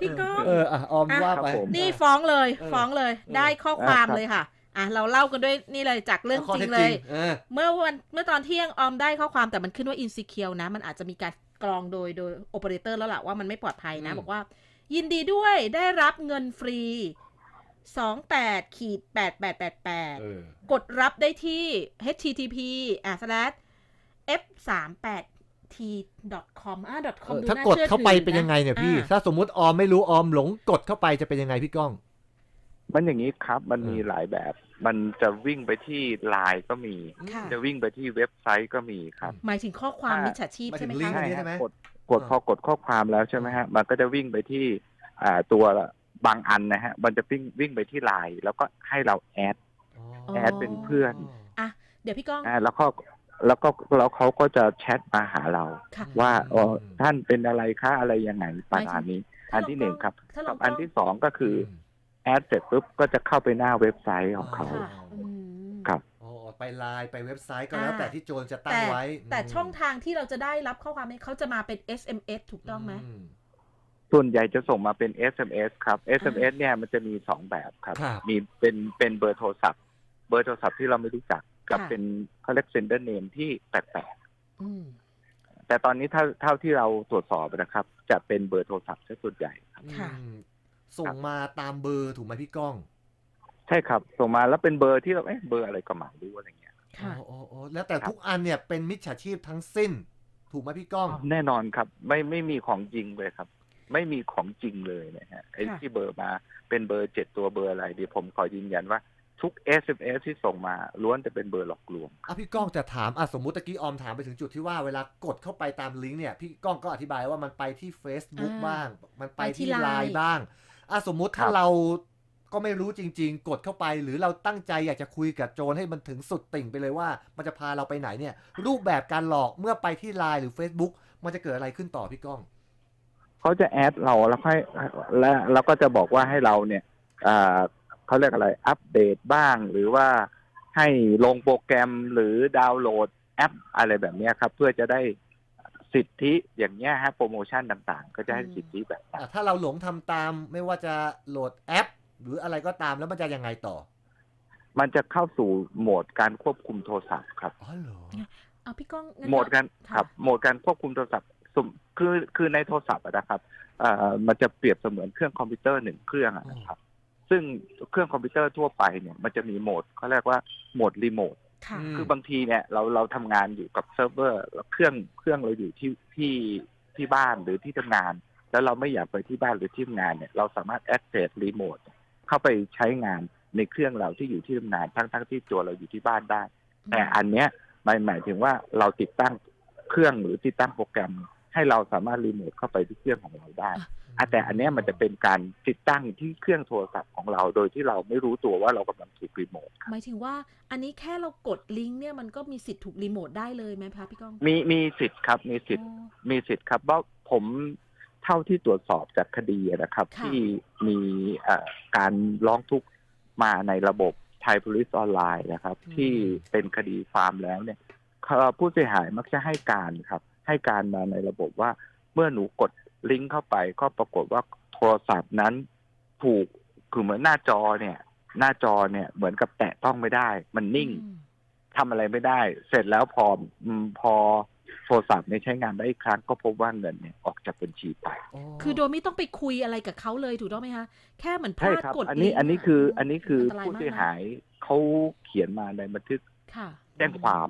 พี่ก้องเอออะออมอะว่าไป ครับผม นี่ฟ้องเลย เออ ฟ้องเลยเออได้ข้อความอะครับเลยค่ะ อะ เราเล่ากันด้วยนี่เลยจากเรื่องข้อจริเท็งจเลยเออ เมื่อวันเมื่อตอนเที่ยงออมได้ข้อความแต่มันขึ้นว่า insecure นะ มันอาจจะมีการกรองโดยโดยโอเปอเรเตอร์แล้วล่ะว่ามันไม่ปลอดภัยนะ อืม บอกว่า ยินดีด้วยได้รับเงินฟรีสองแปดขีดแปดแปดแปดแปดเออกดรับได้ที่ http อะ slash f 3 8 t com อะ com เออดูถ้าน่ากดเชื่อเข้าไปถือเป็นยังไงเนี่ยพี่อะถ้าสมมุติออมไม่รู้ออมหลงกดเข้าไปจะเป็นยังไงพี่ก้อง มันอย่างนี้ครับมันเออมีหลายแบบ มันจะวิ่งไปที่ไลน์ก็มีค่ะจะวิ่งไปที่เว็บไซต์ก็มีครับ หมายถึงข้อความอะมิจฉาชีพหมายใช่ถึไหมงลิงก์คะอันนี้ฮะใช่ไหมกดกดอ่าพอกดข้อความแล้วใช่ไหมฮะ มันก็จะวิ่งไปที่อ่าตัวบางอันนะฮะ มันจะวิ่งวิ่งไปที่ไลน์แล้วก็ให้เราแอดแอดเป็นเพื่อนเดี๋ยวพี่ก้องอ่าแล้วก็ แล้วก็แล้วเขาก็จะแชทมาหาเรา ค่ะว่าอืมอ๋อท่านเป็นอะไรคะอะไรยังไงประมาณนี้ถ้าอันเราที่หนึ่งครับถ้ากัเราบอันที่สองก็คืออแอดเสร็จปุ๊บก็จะเข้าไปหน้าเว็บไซต์ของเขา ค่ะอืม ครับ อ๋อไปไลน์ไปเว็บไซต์ก็แล้วอ่า แต่ที่โจรจะตั้งแต่ไว้แต่ช่องทางที่เราจะได้รับข้อความนี้เขาจะมาเป็น SMS ถูกต้องไหมมส่วนใหญ่จะส่งมาเป็น SMS ครับ SMS เนี่ยมันจะมีสองแบบครับ ครับ มีเป็นเป็นเบอร์โทรศัพท์ เบอร์โทรศัพท์ที่เราไม่รู้จัก กับค่ะเป็นเขาเรียกเซนเดอร์เนมที่แปลกอืมๆแต่ตอนนี้เท่าเท่าที่เราตรวจสอบนะครับ จะเป็นเบอร์โทรศัพท์ซะส่วนใหญ่ครับค่ะอืมส่งมาตามเบอร์ถูกไหมพี่ก้อง ใช่ครับ ส่งมาแล้วเป็นเบอร์ที่เราเอ๊ะเบอร์อะไรก็ไม่รู้อะไรเงี้ยค่ะอ๋ออ๋ออ๋อแล้วแต่ทุกอันเนี่ยเป็นมิจฉาชีพทั้งสิ้น ถูกไหมพี่ก้อง แน่นอนครับ ไม่ไม่มีของจริงเลยครับ ไม่มีของจริงเลยนะฮะไอ้ค่ะที่เบอร์มาเป็นเบอร์เจ็ดตัวเบอร์อะไรเดี๋ยวผมขอยืนยันว่า ทุก SMS ที่ส่งมาล้วนแต่เป็นเบอร์หลอกลวงอะพี่ก้องจะถามอะสมมุติตะกี้ออมถามไปถึงจุดที่ว่าเวลากดเข้าไปตามลิงก์เนี่ย พี่ก้องก็อธิบายว่ามันไปที่ Facebook อ่าบ้าง มันไปไปที่ที่ไล Line น์บ้างอะสมมุติถ้าครับเราก็ไม่รู้จริง ๆ กดเข้าไป หรือเราตั้งใจอยากจะคุยกับโจรให้มันถึงสุดติ่งไปเลยว่า มันจะพาเราไปไหนเนี่ย รูปแบบการหลอกเมื่อไปที่ไลน์หรือ Facebook มันจะเกิดอะไรขึ้นต่อพี่ก้องเขาจะแอดเราแล้วค่อยและแล้วก็จะบอกว่าให้เราเนี่ยอ่า เขาเรียกอะไรอัปเดตบ้าง หรือว่าให้ลงโปรแกรมหรือดาวน์โหลดแอปอะไรแบบเนี้ยครับ เพื่อจะได้สิทธิอย่างเงี้ยฮะโปรโมชั่นต่างๆ ก็จะให้สิทธิแบบนั้นอะถ้าเราหลงทำตามไม่ว่าจะโหลดแอป หรืออะไรก็ตามแล้วมันจะยังไงต่อ มันจะเข้าสู่โหมดการควบคุมโทรศัพท์ครับอ๋อเหรอเอาพี่ก้องงั้นโหมดการค่ะครับโหมดการควบคุมโทรศัพท์สมคือคือในโทรศัพท์อะนะครับเอ่อมันจะเปรียบเสมือนเครื่องคอมพิวเตอร์หนึ่งเครื่องอะนะครับ ซึ่งเครื่องคอมพิวเตอร์ทั่วไปเนี่ยมันจะมีโหมดเขาเรียกว่าโหมดรีโมทค่ะอืมคือบางทีเนี่ยเราเราทำงานอยู่กับเซิร์ฟเวอร์แล้วเครื่องเครื่องเราอยู่ที่ที่ที่บ้านหรือที่ทำงาน แล้วเราไม่อยากไปที่บ้านหรือที่ทำงานเนี่ยเราสามารถ access รีโมทเข้าไปใช้งานในเครื่องเราที่อยู่ที่ทำงานทั้งทั้งที่ตัวเราอยู่ที่บ้านได้ แต่อันเนี้ยหมายหมายถึงว่าเราติดตั้งเครื่องหรือติดตั้งโปรแกรม ให้เราสามารถรีโมทเข้าไปที่เครื่องของเราได้อะแต่อันเนี้ยมันจะเป็นการติดตั้งที่เครื่องโทรศัพท์ของเรา โดยที่เราไม่รู้ตัวว่าเรากำลังถูกรีโมทหมายถึงว่าอันนี้แค่เรากดลิงก์เนี่ยมันก็มีสิทธิ์ถูกรีโมทได้เลยไหมคะพี่ก้อง มีมีสิทธิ์ครับมีสิทธิ์อ๋อมีสิทธิ์ครับว่าผมเท่าที่ตรวจสอบจากคดีนะครับค่ะที่มีเอ่อการร้องทุกข์มาในระบบไทย Police ออนไลน์นะครับอืมที่เป็นคดีฟาร์มแล้วเนี่ยเขาผู้เสียหายมักจะให้การครับ ให้การมาในระบบว่า เมื่อหนูกดลิงก์เข้าไป ก็ปรากฏว่าโทรศัพท์นั้นถูกคือเหมือนหน้าจอเนี่ย หน้าจอเนี่ยเหมือนกับแตะต้องไม่ได้ มันนิ่งอืมทำอะไรไม่ได้ เสร็จแล้วพออืมพอโทรศัพท์เนี่ยใช้งานได้อีกครั้งก็พบว่าเงินเนี่ยออกจากบัญชีไป คือโดยไม่ต้องไปคุยอะไรกับเขาเลยถูกต้องไหมคะแค่เหมือนพใช่ลาดครับกดอันนี้ลิงก์อันนี้คือะอันนี้คือตรผู้มกเสียนะหายเขาเขียนมาในบันทึกค่ะแจ้งความ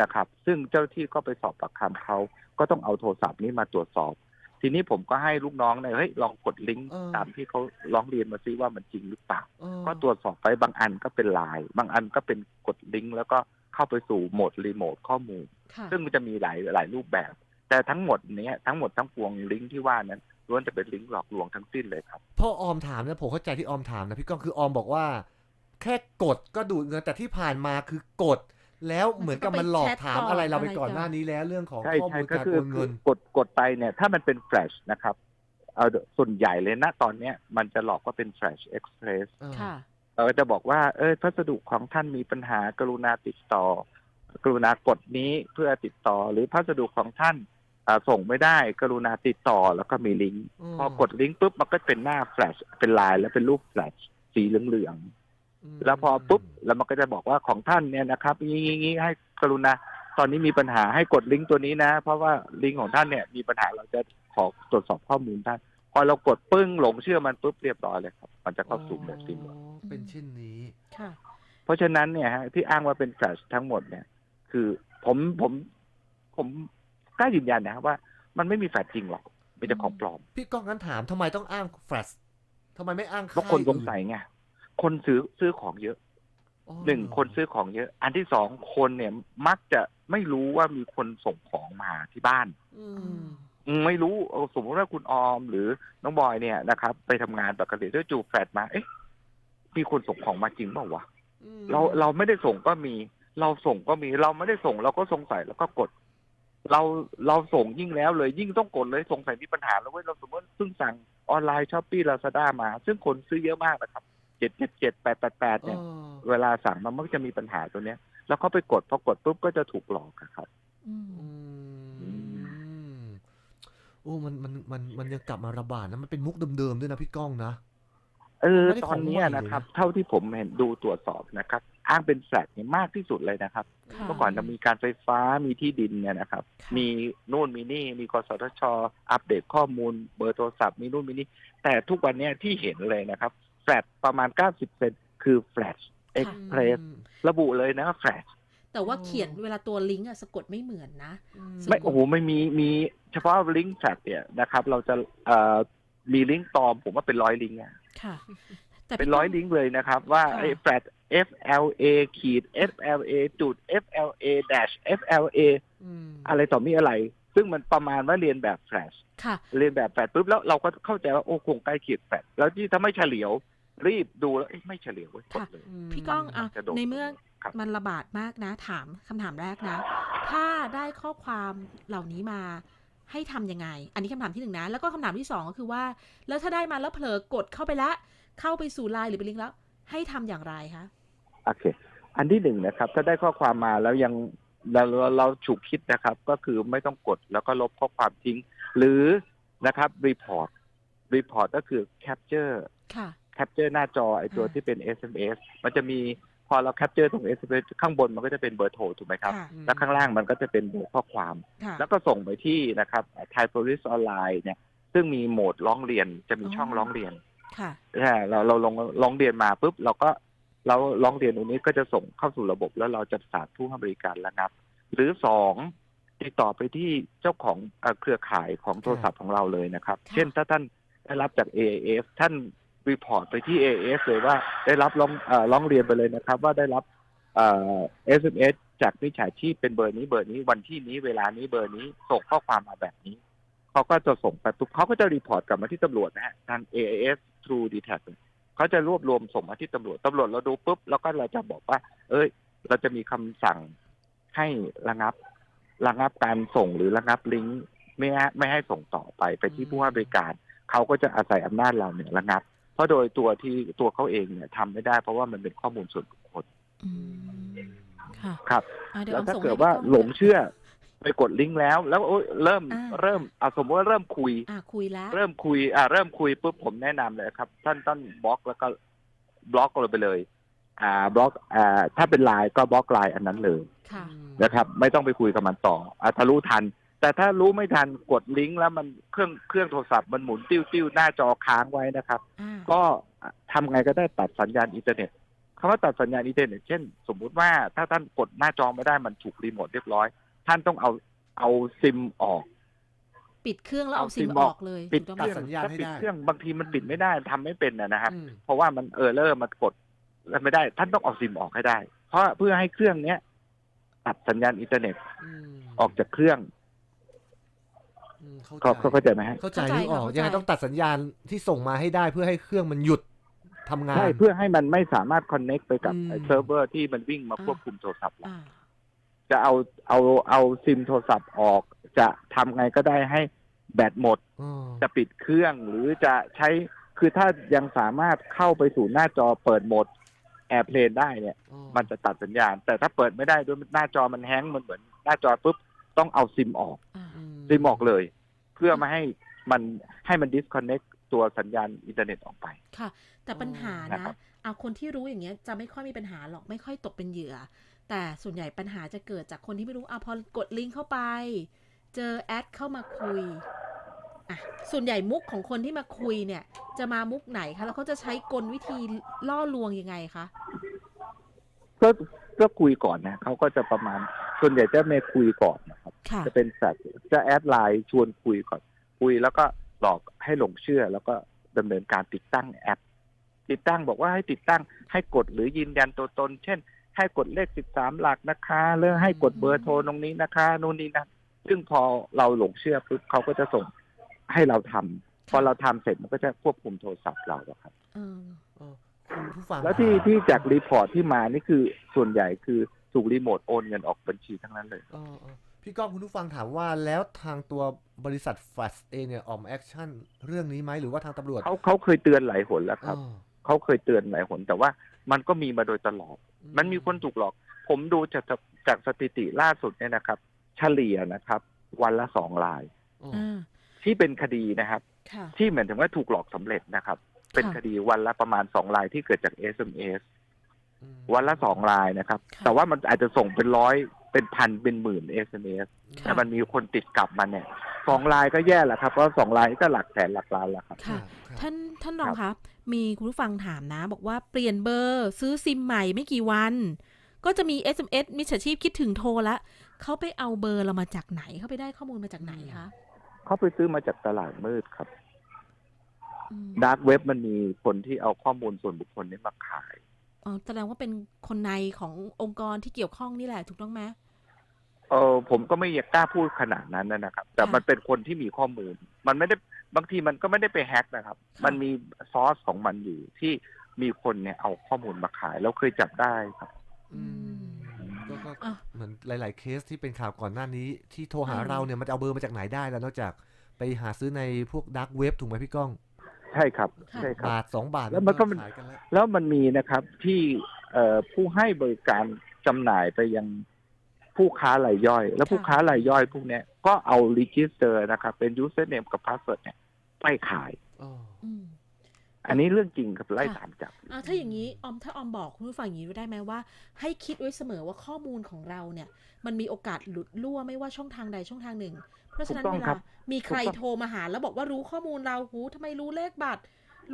นะครับ ซึ่งเจ้าที่ก็ไปสอบปากคำเขาก็ต้องเอาโทรศัพท์นี้มาตรวจสอบ ทีนี้ผมก็ให้ลูกน้องเนี่ยเฮ้ยลองกดลิงก์เออ ตามที่เขาร้องเรียนมาซิว่ามันจริงหรือเปล่า เออก็ตรวจสอบไปบางอันก็เป็นไลน์บางอันก็เป็นกดลิงก์แล้วก็เข้าไปสู่โหมดรีโมทข้อมูล ค่ะซึ่งมันจะมีหลายหลายรูปแบบ แต่ทั้งหมดเนี้ยทั้งหมดทั้งปวงลิงก์ที่ว่านั้นล้วนจะเป็นลิงก์หลอกลวงทั้งสิ้นเลยครับ พ่อออมถามนะผมเข้าใจที่ออมถามนะพี่ก้องคือออมบอกว่า แค่กดก็ดูดเงินแต่ที่ผ่านมาคือกด แล้วเหมือนกับมันหลอกถามอะไรเราไปก่อนหน้านี้แล้วเรื่องของใช่ข้อใช่มูลก็การคือโอนเงิน กดกดไปเนี่ยถ้ามันเป็นแฟลชนะครับเอาส่วนใหญ่เลยนะตอนเนี้ยมันจะหลอกว่าเป็นแฟลชเอ็กซ์เพรสเออค่ะ เราก็จะบอกว่าเออพัสดุของท่านมีปัญหากรุณาติดต่อ กรุณากดนี้เพื่อติดต่อหรือพัสดุของท่านอ่าส่งไม่ได้ กรุณาติดต่อแล้วก็มีลิงก์มพอกดลิงก์ปุ๊บมันก็เป็นหน้าแฟลชเป็นลายแล้วเป็นรูปแฟลชสีเหลืองๆม แล้วพอปุ๊บแล้วมันก็จะบอกว่าของท่านเนี่ยนะครับงี้งี้งี้ให้กรุณาตอนนี้มีปัญหาให้กดลิงก์ตัวนี้นะ เพราะว่าลิงก์ของท่านเนี่ยมีปัญหาเราจะขอตรวจสอบข้อมูลท่าน พอเรากดปึ้งหลงเชื่อมันปุ๊บเรียบร้อยเลยครับ มันจะเข้าสู่โหมดซิมอ๋อเป็นเช่นนี้ค่ะเพราะฉะนั้นเนี่ยฮะที่อ้างว่าเป็นแฟลชทั้งหมดเนี่ย คือผมผมผมกล้ายืนยันนะครับว่า มันไม่มีแฟลชจริงหรอกมีแต่ของปลอม พี่ก้องงั้นถามทำไมต้องอ้างแฟลชทำไมไม่อ้างเพราะคนสงสัยไง คนซื้อซื้อของเยอะอ๋อหนึ่งคนซื้อของเยอะ อันที่สองคนเนี่ยมักจะไม่รู้ว่ามีคนส่งของมาที่บ้านอือืมมอืมไม่รู้เออสมมติว่าคุณออมหรือน้องบอยเนี่ยนะครับ ไปทำงานปกติด้วยจูแฟดมา เอ๊ะ มีคนส่งของมาจริงเปล่าวะอืมเราเราไม่ได้ส่งก็มี เราส่งก็มี เราไม่ได้ส่งเราก็สงสัยแล้วก็กด เราเราส่งยิ่งแล้วเลยยิ่งต้องกดเลยสงสัยมีปัญหาแล้วเว้ยเราสมมติเพิ่งสั่งออนไลน์ช้อปปี้ลาซาด้ามา ซึ่งคนซื้อเยอะมากนะครับ เจ็ดเจ็ดเจ็ดแปดแปดแปดเนี่ยอ๋อเวลาสั่งมันมักจะมีปัญหาตัวเนี้ย แล้วเขาไปกดพอกดปุ๊บก็จะถูกหลอกอะครับอืมอืมโอ้มันมันมันมันยังกลับมาระบาดนะมันเป็นมุกเดิมๆด้วยนะพี่ก้องนะเออไม่ได้ตอนเนี้ยของใหม่เลยนะครับ เท่าที่ผมเห็นดูตรวจสอบนะครับ อ้างเป็นแฟลตเนี่ยมากที่สุดเลยนะครับค่ะเมื่อก่อนจะมีการไฟฟ้ามีที่ดินเนี่ยนะครับค่ะมีนู่นมีนี่มีกสทช อัปเดตข้อมูลเบอร์โทรศัพท์มีนู่นมีนี่แต่ทุกวันเนี้ยที่เห็นเลยนะครับ แฟลตประมาณ 90 เซนคือแฟลชเอ็กเพรสอืมระบุเลยนะแฟลชแต่ว่าอ๋อเขียนเวลาตัวลิงก์อะสะกดไม่เหมือนนะสะไม่กดโอ้โหไม่มีมีเฉพาะลิงก์แฟลชเนี่ยนะครับ เราจะเอ่อมีลิงก์ปลอมผมว่าเป็นร้อยลิงก์อะค่ะแต่เป็นพี่ร้อยก้งลิงก์เลยนะครับ ว่าค่ะไอ้แฟลต FLA ขีด FLA จุด FLA dash FLA อืมอะไรต่อมีอะไร ซึ่งมันประมาณว่าเรียนแบบแฟลชค่ะเรียนแบบแฟลชปุ๊บแล้วเราก็เข้าใจว่าโอ้คงใกล้เคียงแฟลชแล้วที่ถ้าไม่เฉลียว รีบดูแล้วเอ๊ะไม่เฉลียวเว้ยกดเลยพี่ก้องอะจะโดนในเมื่อครับมันระบาดมากนะ ถามคำถามแรกนะ ถ้าได้ข้อความเหล่านี้มาให้ทำยังไง อันนี้คำถามที่หนึ่งนะ แล้วก็คำถามที่สองก็คือว่า แล้วถ้าได้มาแล้วเผลอกดเข้าไปละ เข้าไปสู่ไลน์หรือเป็นลิงก์แล้ว ให้ทำอย่างไรคะ โอเค อันที่หนึ่งนะครับ ถ้าได้ข้อความมาแล้วยัง เราเราเราฉุกคิดนะครับ ก็คือไม่ต้องกดแล้วก็ลบข้อความทิ้ง หรือนะครับรีพอร์ตรีพอร์ตก็คือแคปเจอร์ค่ะแคปเจอร์หน้าจอไอตัวอ่าที่เป็น SMS มันจะมีพอเราแคปเจอร์ตรง SMS ข้างบนมันก็จะเป็นเบอร์โทรถูกไหมครับค่ะแล้วข้างล่างมันก็จะเป็นเบอร์ข้อความค่ะแล้วก็ส่งไปที่นะครับไทยโพลิสออนไลน์เนี่ยซึ่งมีโหมดร้องเรียนจะมีช่องอ๋อร้องเรียนค่ะใช่เราเราลงร้องเรียนมาปุ๊บเราก็ เราร้องเรียนตรงนี้ก็จะส่งเข้าสู่ระบบแล้วเราจะประสานผู้ให้บริการระงับ หรือสองติดต่อไปที่เจ้าของเอ่อเครือข่ายของโทรศัพท์ของเราเลยนะครับค่ะเช่นถ้าท่านได้รับจาก AAF ท่านรีพอร์ตไปที่ AAF เลยว่าได้รับร้องเอ่อร้องเรียนไปเลยนะครับ ว่าได้รับเอ่อ SMS จากมิจฉาชีพเป็นเบอร์นี้เบอร์นี้วันที่นี้เวลานี้เบอร์นี้ส่งข้อความมาแบบนี้เขาก็จะส่งไปปุ๊บเขาก็จะรีพอร์ตกลับมาที่ตำรวจนะฮะทาง AAS True d e t a c เขาจะรวบรวมส่งมาที่ตำรวจตำรวจเราดูปุ๊บแล้วก็เราจะบอกว่า เอ้ย เราจะมีคำสั่งให้ระงับระงับการส่งหรือระงับลิงก์ไม่ให้ไม่ให้ส่งต่อไปไปที่ผู้ให้บริการเขาก็จะอาศัยอำนาจเราเนี่ยระงับ เพราะโดยตัวที่ตัวเขาเองเนี่ยทำไม่ได้ เพราะว่ามันเป็นข้อมูลส่วนบุคคลอืมค่ะครับอะเดี๋ยวแล้วออมถ้าส่งเกิดให้ว่าพี่ก้องหลงเชื่อ ไปกดลิงก์แล้ว แล้วโอ๊ยเริ่มอ่าเริ่มอะสมมติว่าเริ่มคุยอะคุยแล้วเริ่มคุยอ่าเริ่มคุยปุ๊บผมแนะนำเลยครับ ท่านท่านบล็อกแล้วก็บล็อกเลยไปเลย อ่าบล็อกอ่าถ้าเป็นไลน์ก็บล็อกไลน์อันนั้นเลยค่ะนะครับ ไม่ต้องไปคุยกับมันต่ออ่าถ้ารู้ทัน แต่ถ้ารู้ไม่ทันกดลิงก์แล้วมันเครื่องเครื่องโทรศัพท์มันหมุนติ้วติ้วหน้าจอค้างไว้นะครับอ่าก็ทำไงก็ได้ตัดสัญญาณอินเทอร์เน็ตคำว่าตัดสัญญาณอินเทอร์เน็ตเช่น สมมุติว่าถ้าท่านกดหน้าจอไม่ได้มันถูกรีโมทเรียบร้อย ท่านต้องเอาเอาซิมออก ปิดเครื่องแล้วเอาเอาซิมซิมออออกกเลยปิดถูกเคต้องรื่ไหมองสัญญาณถ้าให้ปิดได้เครื่องบางทีมันปิดไม่ได้ทำไม่เป็นนะนะครับ อืม เพราะว่ามันเออเลอร์มันกดแล้วไม่ได้ ท่านต้องเอาซิมออกให้ได้ เพราะเพื่อให้เครื่องเนี้ยตัดสัญญาณอินเทอร์เน็ตอืมออกจากเครื่องอืมเขาเข้าใจเขาเข้าใจไหมฮะเข้าใจเข้าใจนึกออก เข้าใจ ยังไงต้องตัดสัญญาณที่ส่งมาให้ได้เพื่อให้เครื่องมันหยุดทำงาน ใช่เพื่อให้มันไม่สามารถคอนเน็กไปกับอืม ไอ้เซิร์ฟเวอร์ที่มันวิ่งมาอ่าควบคุมโทรศัพท์เรา อ่า จะเอาเอาเอาซิมโทรศัพท์ออก จะทำไงก็ได้ให้แบตหมดอ๋อจะปิดเครื่องหรือจะใช้คือถ้ายังสามารถเข้าไปสู่หน้าจอเปิดโหมดแอร์เพลนได้เนี่ยอ๋อมันจะตัดสัญญาณ แต่ถ้าเปิดไม่ได้ด้วยหน้าจอมันแฮงก์มันเหมือน หน้าจอปุ๊บต้องเอาซิมออกอ่าอืมรีโมทเลย เพื่อไม่ให้มันให้มัน disconnect ตัวสัญญาณอินเทอร์เน็ตออกไป ค่ะ แต่ปัญหานะนะครับเอาคนที่รู้อย่างเงี้ยจะไม่ค่อยมีปัญหาหรอกไม่ค่อยตกเป็นเหยื่อ แต่ส่วนใหญ่ปัญหาจะเกิดจากคนที่ไม่รู้อะพอกดลิงก์เข้าไป เจอแอดเข้ามาคุยอะส่วนใหญ่มุกของคนที่มาคุยเนี่ย จะมามุกไหนคะแล้วเขาจะใช้กลวิธีล่อลวงยังไงคะก็ก็คุยก่อนนะเขาก็จะประมาณ ส่วนใหญ่จะไม่คุยก่อนนะครับค่ะจะเป็นสัตว์จะแอดไลน์ชวนคุยก่อน คุยแล้วก็ หลอกให้หลงเชื่อ แล้วก็ดำเนินการติดตั้งแอป ติดตั้งบอกว่าให้ติดตั้งให้กดหรือยืนยันตัวตน เช่น ให้กดเลขสิบสามหลักนะคะหรือให้กดเบอร์โทรตรงนี้นะคะนู่นนี่นะซึ่งพอเราหลงเชื่อปุ๊บเขาก็จะส่งให้เราทำพอเราทำเสร็จมันก็จะควบคุมโทรศัพท์เราอะครับเออเออคุณผู้ฟังแล้วที่ที่จากรีพอร์ตที่มานี่คือส่วนใหญ่คือถูกรีโมทโอนเงินออกบัญชีทั้งนั้นเลยเออเออ พี่ก้องคุณผู้ฟังถามว่าแล้วทางตัวบริษัทแฟลชเองเนี่ยออกมาแอคชั่นเรื่องนี้ไหมหรือว่าทางตำรวจเขาเขาเคยเตือนหลายหนแล้วครับอ๋อเขาเคยเตือนหลายหนแต่ว่ามันก็มีมาโดยตลอดอืมันมีคนถูกหลอก ผมดูจากจากจากสถิติล่าสุดเนี่ยนะครับ เฉลี่ยนะครับ วันละสองราย อ๋อ อ่าที่เป็นคดีนะครับ ค่ะ ที่เหมือนถึงว่าถูกหลอกสำเร็จนะครับ เป็นค่ะ คดีวันละประมาณสองรายที่เกิดจาก SMS อืมวันละสองรายนะครับ ค่ะ แต่ว่ามันอาจจะส่งเป็นร้อย เป็นพันเป็นหมื่น SMS ค่ะแต่มันมีคนติดกลับมาเนี่ยสองรายก็แย่แหละครับเพราะสองรายก็หลักแสนหลักล้านแล้วครับค่ะครับท่านท่านรองคะมีคุณผู้ฟังถามนะ บอกว่าเปลี่ยนเบอร์ซื้อซิมใหม่ไม่กี่วัน ก็จะมี SMS มิจฉาชีพคิดถึงโทรละเขาไปเอาเบอร์เรามาจากไหนเขาไปได้ข้อมูลมาจากไหนคะเขาไปซื้อมาจากตลาดมืดครับอืมดาร์กเว็บมันมีคนที่เอาข้อมูลส่วนบุคคลนี้มาขายอ๋อ แสดงว่าเป็นคนในขององค์กรที่เกี่ยวข้องนี่แหละถูกต้องไหมเออผมก็ไม่อยากกล้าพูดขนาดนั้นนะครับ แต่ค่ะมันเป็นคนที่มีข้อมูล มันไม่ได้บางทีมันก็ไม่ได้ไปแฮ็กนะครับค่ะมันมีซอสของมันอยู่ที่มีคนเนี่ยเอาข้อมูลมาขาย แล้วเคยจับได้ครับอืมก็ก็อะเหมือนหลาย ๆ เคสที่เป็นข่าวก่อนหน้านี้ ที่โทรหาอืมเราเนี่ยมันจะเอาเบอร์มาจากไหนได้แล้วนอกจากไปหาซื้อในพวกดักเว็บถูกไหมพี่ก้อง ใช่ครับค่ะใช่ครับบาทสองบาทแล้วมันก็มันขายกันแล้วแล้วมันมีนะครับที่เอ่อผู้ให้บริการจำหน่ายไปยังผู้ค้ารายย่อย แล้วผู้ค่ะค้ารายย่อยพวกเนี้ยก็เอา register นะครับ เป็น username กับ password เนี่ยไปขาย อ๋ออืมอันนี้เรื่องจริงครับไล่ค่ะตามจับอ่าถ้าอย่างนี้ออมถ้าออมบอกคุณผู้ฟังอย่างนี้ได้ไหมว่า ให้คิดไว้เสมอว่าข้อมูลของเราเนี่ย มันมีโอกาสหลุดรั่วไม่ว่าช่องทางใดช่องทางหนึ่ง เพราะฉะนั้นถูกต้เวองคลารับมีใครถูกต้องโทรมาหา แล้วบอกว่ารู้ข้อมูลเราหูทำไมรู้เลขบัตร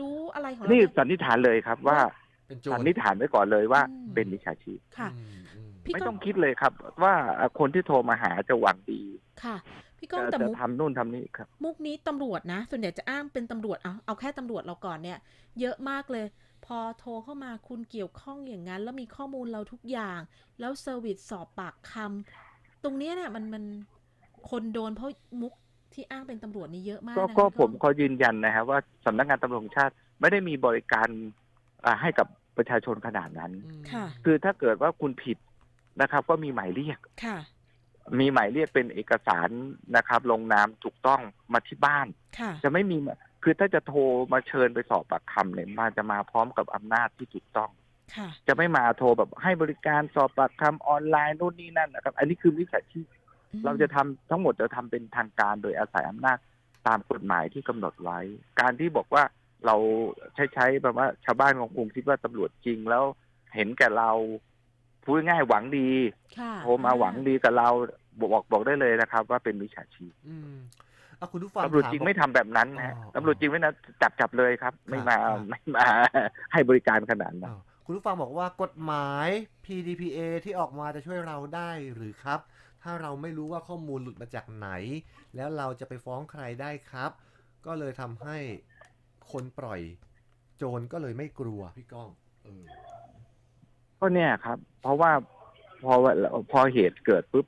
รู้อะไรของเรานี่เนี่ยสันนิษฐานเลยครับว่าเป็นโจรสันนิษฐานไว้ก่อนเลยว่าอืมเป็นมิจฉาชีพค่ะอืมอืมพี่ไม่ก้ต้อองงคิดเลยครับ ว่าคนที่โทรมาหาจะหวังดีค่ะ พี่ก้องจะแต่จะมุกทำนู่นทำนี่ครับ มุกนี้ตำรวจนะ ส่วนใหญ่จะอ้างเป็นตำรวจเอาเอาแค่ตำรวจเราก่อนเนี่ย เยอะมากเลย พอโทรเข้ามาคุณเกี่ยวข้องอย่างนั้น แล้วมีข้อมูลเราทุกอย่าง แล้วเซอร์วิสสอบปากคำตรงเนี้ยเนี่ยมันมันคนโดนเพราะมุกที่อ้างเป็นตำรวจนี่เยอะมากก็นะก็พี่ผมก้องขอยืนยันนะครับว่าสำนักงานตำรวจแห่งชาติไม่ได้มีบริการอ่าให้กับประชาชนขนาดนั้นอืมค่ะคือถ้าเกิดว่าคุณผิดนะครับ ก็มีหมายเรียกค่ะ มีหมายเรียกเป็นเอกสารนะครับ ลงนามถูกต้องมาที่บ้านค่ะจะไม่มีคือถ้าจะโทรมาเชิญไปสอบปากคำเนี่ยมาจะมาพร้อมกับอำนาจที่ถูกต้องค่ะจะไม่มาโทรแบบให้บริการสอบปากคำออนไลน์นู่นนี่นั่นนะครับ อันนี้คือมิจฉาชีพอืมเราจะทำทั้งหมดจะทำเป็นทางการโดยอาศัยอำนาจตามกฎหมายที่กำหนดไว้ การที่บอกว่าเราใช้ใช้แบบว่าชาวบ้านของกรุงคิดว่าตำรวจจริงแล้วเห็นแก่เรา พูดง่ายๆหวังดีค่ะโทรมาหวังดีกับเราบอกบอกบอกได้เลยนะครับ ว่าเป็นมิจฉาชีพอืมอะคุณผู้ฟังตำรวจถาจริงบอกไม่ทำแบบนั้นนะฮะอ๋อตำรวจจริงไม่นะจับจับเลยครับ ไม่มาครับไม่มาให้บริการขนาดนั้นอ้าวคุณผู้ฟังบอกว่ากฎหมาย PDPA ที่ออกมาจะช่วยเราได้หรือครับ ถ้าเราไม่รู้ว่าข้อมูลหลุดมาจากไหน แล้วเราจะไปฟ้องใครได้ครับ ก็เลยทำให้คนปล่อย โจรก็เลยไม่กลัวพี่ก้องเออ ก็เนี่ยครับ เพราะว่าพอพอเหตุเกิดปุ๊บ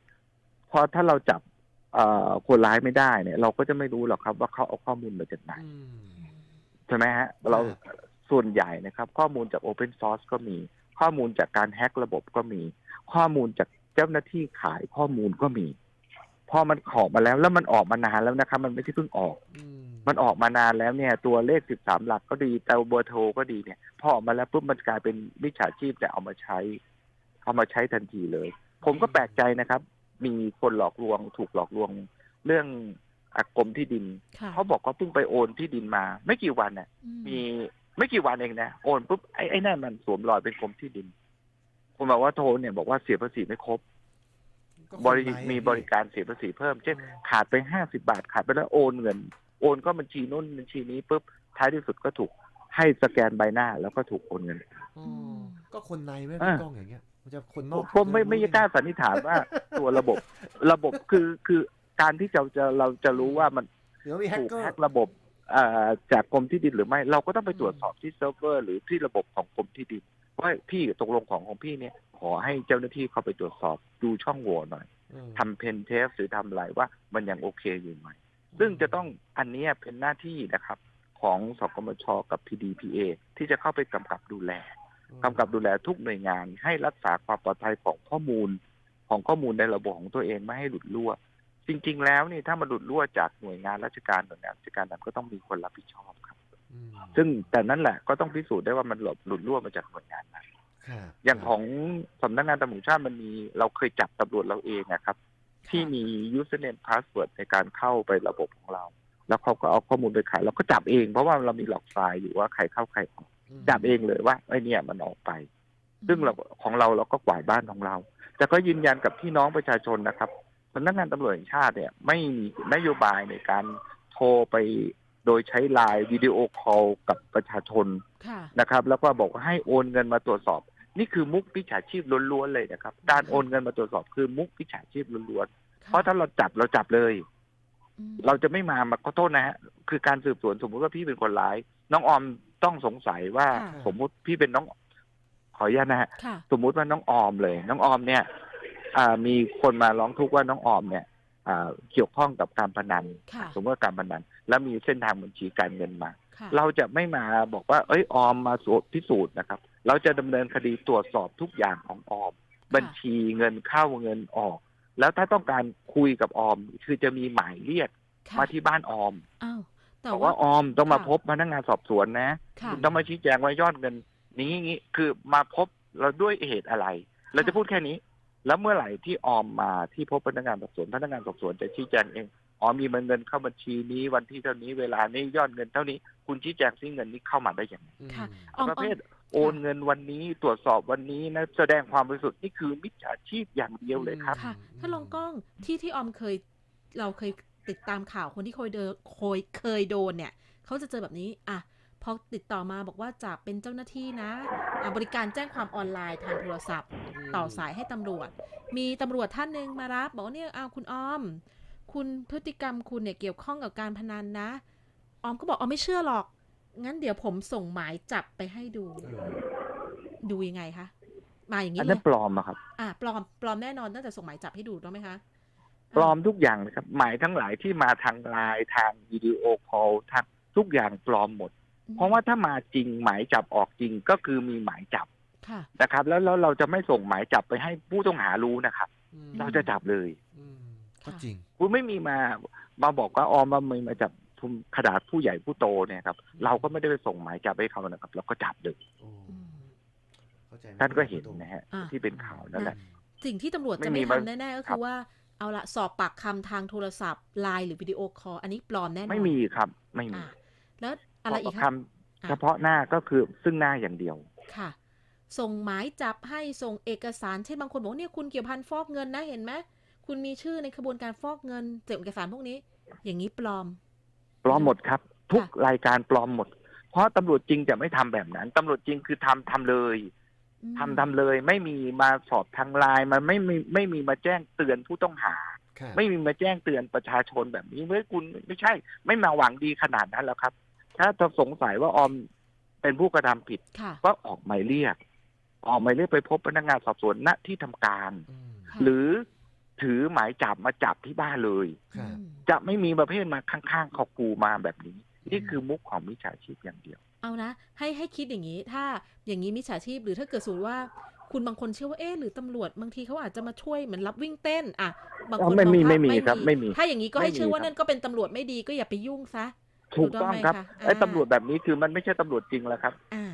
พอถ้าเราจับเอ่อคนร้ายไม่ได้เนี่ย เราก็จะไม่รู้หรอกครับ ว่าเขาเอาข้อมูลมาจากไหนอืมใช่ไหมฮะครับเราส่วนใหญ่นะครับ ข้อมูลจาก Open Source ก็มี ข้อมูลจากการแฮ็กระบบก็มี ข้อมูลจากเจ้าหน้าที่ขายข้อมูลก็มี พอมันออกมาแล้วแล้วมันออกมานานแล้วนะครับ มันไม่ใช่เพิ่งออกอื มมันออกมานานแล้วเนี่ย ตัวเลข 13 หลักก็ดีแต่เบอร์โทรก็ดีเนี่ย พอออกมาแล้วปุ๊บมันกลายเป็นมิจฉาชีพแต่เอามาใช้ เอามาใช้ทันทีเลย ผมก็แปลกใจนะครับ มีคนหลอกลวง ถูกหลอกลวงเรื่องอากรมที่ดินค่ะเขาบอกเขาเพิ่งไปโอนที่ดินมา ไม่กี่วันน่ะอืมีไม่กี่วันเองนะโอนปุ๊บไอ้ไอ้นั่นมันสวมรอยเป็นกรมที่ดินคุณบอกว่าโทรเนี่ยบอกว่าเสียภาษีไม่ครบก็คนบริไร้มีอะบริการเสียภาษีเพิ่ม เช่นอืมขาดไปห้าสิบาท ขาดไปแล้วโอนเงิน โอนก็บัญชีนู้นบัญชีนี้ปุ๊บท้ายที่สุดก็ถูกให้สแกนใบหน้าแล้วก็ถูกโอนเงินอ๋อก็คนในไหมอ่าพี่ก้องอย่างเงี้ยมันจะคนนผอมกผมไม่จะไม่รู้กล้าสันนิษฐานว่าตัวระบบระบบคือคือการที่เราจะเราจะรู้ว่ามันเดี๋ยวมีแฮกถูกเกอร์แฮกระบบเอ่อจากกรมที่ดินหรือไม่ เราก็ต้องไปตรวจสอบที่เซิร์ฟเวอร์ หรือที่ระบบของกรมที่ดินว่าพี่ตกลงของของพี่เนี่ย ขอให้เจ้าหน้าที่เข้าไปตรวจสอบดูช่องโหว่หน่อยอืมทำเพนเทสหรือทำอะไรว่ามันยังโอเคอยู่ไหม ซึ่งจะต้องอันเนี้ยเป็นหน้าที่นะครับ ของสกมชกับ PDPA ที่จะเข้าไปกำกับดูแลกำกับดูแลทุกหน่วยงาน ให้รักษาความปลอดภัยของข้อมูล ของข้อมูลในระบบของตัวเองไม่ให้หลุดรั่ว จริง ๆ แล้วนี่ถ้ามันหลุดรั่วจากหน่วยงานราชการหน่วยงานราชการนั้นก็ต้องมีคนรับผิดชอบครับอืมซึ่งแต่นั่นแหละก็ต้องพิสูจน์ได้ว่ามันหลุดหลุดรั่วมาจากหน่วยงานนั้นครับอย่างของสำนักงานตำรวจแห่งชาติมันมีเราเคยจับตำรวจเราเองนะครับ ที่มี username password ในการเข้าไประบบของเรา แล้วเขาก็เอาข้อมูลไปขายเราก็จับเอง เพราะว่าเรามีหลอกไฟล์อยู่ว่าใครเข้าใครออกมจับเองเลยว่าไอ้เนี่ยมันออกไป ซึ่งเราของเราเราก็กวาดบ้านของเรา แต่ก็ยืนยันกับพี่น้องประชาชนนะครับสำนักงานตำรวจแห่งชาติเนี่ย ไม่มีนโยบายในการโทรไปโดยใช้ไลน์วิดีโอคอลกับประชาชนค่ะนะครับ แล้วก็บอกว่าให้โอนเงินมาตรวจสอบ นี่คือมุกพิชาชีพล้วนๆเลยนะครับ การโอนเงินมาตรวจสอบคือมุกพิชาชีพล้วนๆเพราะถ้าเราจับเราจับเลยอืมเราจะไม่มามาขอโทษนะฮะคือการสืบสวนสมมุติว่าพี่เป็นคนร้าย น้องออมต้องสงสัยว่าค่ะสมมุติพี่เป็นน้อง ขออนุญาตนะฮะค่ะสมมุติว่าน้องออมเลย น้องออมเนี่ยอ่ามีคนมาร้องทุกข์ว่าน้องออมเนี่ยอ่าเกี่ยวข้องกับการพนันค่ะสมมติว่าการพนัน แล้วมีเส้นทางบัญชีการเงินมาค่ะเราจะไม่มาบอกว่า เอ้ยออมมาสวดพิสูจน์นะครับ เราจะดำเนินคดีตรวจสอบทุกอย่างของออม บัญชีเงินเข้าเงินออก แล้วถ้าต้องการคุยกับออม คือจะมีหมายเรียกค่ะมาที่บ้านออมอ้าวแต่บอกว่าว่าออมต้องมาค่ะพบพนักงานสอบสวนนะค่ะคุณต้องมาชี้แจงว่ายอดเงิน นี้งี้คือมาพบเราด้วยเหตุอะไร เราจะพูดแค่นี้ แล้วเมื่อไหร่ที่ออมมาที่พบพนักงานสอบสวนพนักงานสอบสวนจะชี้แจงเองอ๋อมีเงินเข้าบัญชีนี้วันที่เท่านี้เวลานี้ยอดเงินเท่านี้ คุณชี้แจงซิเงินนี้เข้ามาได้อย่างไรอืมค่ะออมประเภทออม โอนเงินวันนี้ตรวจสอบวันนี้นะแสดงความบริสุทธิ์นี่คือมิจฉาชีพอย่างเดียวเลยครับค่ะ ถ้าลองกล้องที่ที่ออมเคย เราเคยติดตามข่าวคนที่เคยเดินเคยเคยโดนเนี่ยเขาจะเจอแบบนี้อะพอติดต่อมาบอกว่าจะเป็นเจ้าหน้าที่นะอะบริการแจ้งความออนไลน์ทางโทรศัพท์มต่อสายให้ตำรวจ มีตำรวจท่านหนึ่งมารับ บอกว่าเนี่ยเอาวคุณออม คุณพฤติกรรมคุณเนี่ยเกี่ยวข้องกับการพนันนะ ออมก็บอกออมไม่เชื่อหรอก งั้นเดี๋ยวผมส่งหมายจับไปให้ดูเออดูยังไงคะ มาอย่างอันี้นเลนั้นยปลอมอะครับ อะปลอมปลอมแน่นอนตั้งแต่ส่งหมายจับให้ดูต้องไหมคะ ปลอมทุกอย่างเลยครับ หมายทั้งหลายที่มาทางไลน์ทางวิดีโอคอลทางทุกอย่างปลอมหมด อืมเพราะว่าถ้ามาจริงหมายจับออกจริงก็คือมีหมายจับค่ะ นะครับ แล้วแล้วเราจะไม่ส่งหมายจับไปให้ผู้ต้องหารู้นะครับ อืมเราจะจับเลย อืมก็จริง คุณไม่มีมามาบอกว่าออมมามีมาจับทุม ขนาดผู้ใหญ่ผู้โตเนี่ยครับเราก็ไม่ได้ไปส่งหมายจับให้เขานะครับ เราก็จับเลยโอ้อืมเข้าใจท่านก็เห็นนะฮะอ่าที่เป็นข่าวนั่นแหละ สิ่งที่ตำรวจจะไม่ไม่มีทำแน่ๆก็ครัคืบอว่าเอาละสอบปากคำทางโทรศัพท์ไลน์หรือวิดีโอคอลอันนี้ปลอมแน่นอนไม่มีครับไม่มีอะแล้วอะไรอีกคคะำเฉพาะหน้าก็คือซึ่งหน้าอย่างเดียวค่ะ ส่งหมายจับให้ส่งเอกสารเช่นบางคนบอกว่าเนี่ยคุณเกี่ยวพันฟอกเงินนะเห็นไหมคุณมีชื่อในขบวนการฟอกเงินเจ็บเอกสารพวกนี้ อย่างนี้ปลอมป ลอมหมดครับ ทุกค่ะรายการปลอมหมด เพราะตำรวจจริงจะไม่ทำแบบนั้นตำรวจจริงคือทำทำเลยอืมทำทำเลย ไม่มีมาสอบทางไลน์มันไม่มีไม่มีมาแจ้งเตือนผู้ต้องหาครับไม่มีมาแจ้งเตือนประชาชนแบบนี้เมื่อคุณไม่ใช่ ไม่มาหวังดีขนาดนั้นแล้วครับ ถ้าจะสงสัยว่าออมเป็นผู้กระทำผิดค่ะก็ออกหมายเรียก ออกหมายเรียกไปพบพนักงานสอบสวนณที่ทำการอืมค่ะหรือ ถือหมายจับมาจับที่บ้านเลยครับอืมจะไม่มีประเภทมาข้างๆเขากูมาแบบนี้ นี่คือมุกของมิจฉาชีพอย่างเดียว เอานะ ให้ให้คิดอย่างนี้ ถ้าอย่างนี้มิจฉาชีพ หรือถ้าเกิดสมมติว่าคุณบางคนเชื่อว่าเอ๊ะหรือตำรวจบางทีเขาอาจจะมาช่วยเหมือนรับวิ่งเต้น อะ บางคนไม่มีองว่าไม่มีครับไม่มี ถ้าอย่างนี้ก็ให้ไม่มีเชื่อว่าครับนั่นก็เป็นตำรวจไม่ดีก็อย่าไปยุ่งซะถูกต้องครับถูกต้องไหมคะไอ้อ่าตำรวจแบบนี้คือมันไม่ใช่ตำรวจจริงแล้วครับอ่าเอ่อ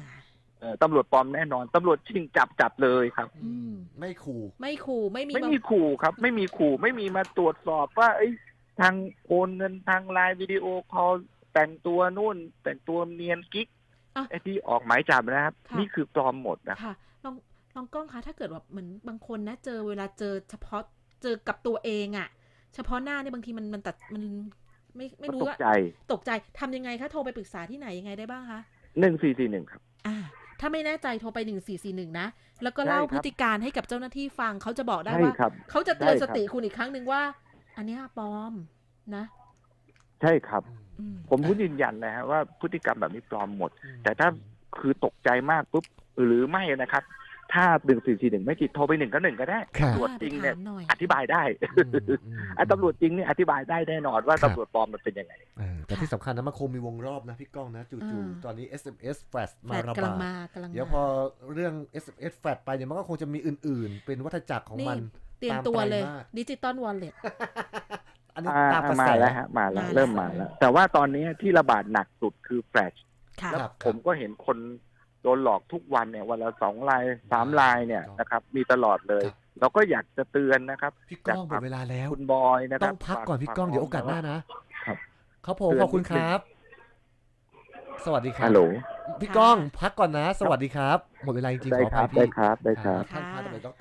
ตำรวจปลอมแน่นอนตำรวจจริงจับจับเลยครับ อืมไม่ขู่ไม่ขู่ไม่มีไม่บางมีขู่ครับ ไม่มีขู่ไม่มีมาตรวจสอบว่าไอ้ยทางโอนเงินทางไลน์วิดีโอคอลแต่งตัวนู่น แต่งตัวเนียนกิ๊กอะ ไอ้ที่ออกหมายจับนะครับ ค่ะ นี่คือปลอมหมดนะค่ะลองลองกล้องคะถ้าเกิดแบบเหมือนบางคนนะ เจอเวลาเจอเฉพาะเจอกับตัวเองอะเฉพาะหน้าเนี่ยบางทีมันมันตัดมันไม่ไม่ก็รู้ตกว่าใจตกใจทำยังไงคะโทรไปปรึกษาที่ไหนยังไงได้บ้างคะหนึ่งสี่สี่หนึ่งครับ อ่า ถ้าไม่แน่ใจโทรไปหนึ่งสี่สี่หนึ่งนะ แล้วก็ใช่เล่าครับพฤติการให้กับเจ้าหน้าที่ฟังเขาจะบอกได้ใช่ว่าครับเขาจะเตือนใช่สครับติคุณอีกครั้งหนึ่งว่า อันเนี้ยปลอมนะ ใช่ครับอืมผมพูดยืนยันนะฮะว่าพฤติกรรมแบบนี้ปลอมหมดอืมแต่ถ้าคือตกใจมากปุ๊บหรือไม่นะครับ ถ้าหนึ่งสี่สี่หนึ่งไม่ติดโทรไปหนึ่งก็หนึ่งก็ได้ค่ะตำรวจจริงเนี่ยไปถามหน่อย อธิบายได้อืมอืมอะตำรวจจริงเนี่ยอธิบายได้แน่นอนว่าครับ ตำรวจปลอมมันเป็นยังไง เออแต่ที่สำคัญนะมันคงมีวงรอบนะพี่ก้องนะอ่จู่า ๆตอนนี้ SMS flash แฟมาดระกำลับางดมากำลังเดี๋ยวมาพอเรื่อง SMS flash ไปเนี่ยมันก็คงจะมีอื่นๆ เป็นวัฏจักรของนี่มัน เตรียมตัวเลยตามไตรมาส ดิจิตอลวอลเล็ต อันนี้อ่าตามกระแสมาแล้วฮะมาแล้วมาแล้ว เริ่มมาแล้ว แต่ว่าตอนนี้ที่ระบาดหนักสุดคือแฟลชค่ะ แล้วครับ ผมก็เห็นคน โดนหลอกทุกวันเนี่ยวันละสองลายสามลายเนี่ยครับนะครับ มีตลอดเลยครับเราก็อยากจะเตือนนะครับพี่ก้องหมดเวลาแล้วคุณบอยนะคต้รัอบงพักก่อนพี่ก้องฝเดี๋ยวโอกาสหน้าว่นะครับครับผมเตือนขอบคุณนิดคนึงรับ สวัสดีครัฮับลโหลพี่ก้องพักก่อนนะ สวัสดีครับ หมดเวลาจริงๆได้ขออคภัรัยบพี่ได้ครับได้ครับท่านพันตำรวจดร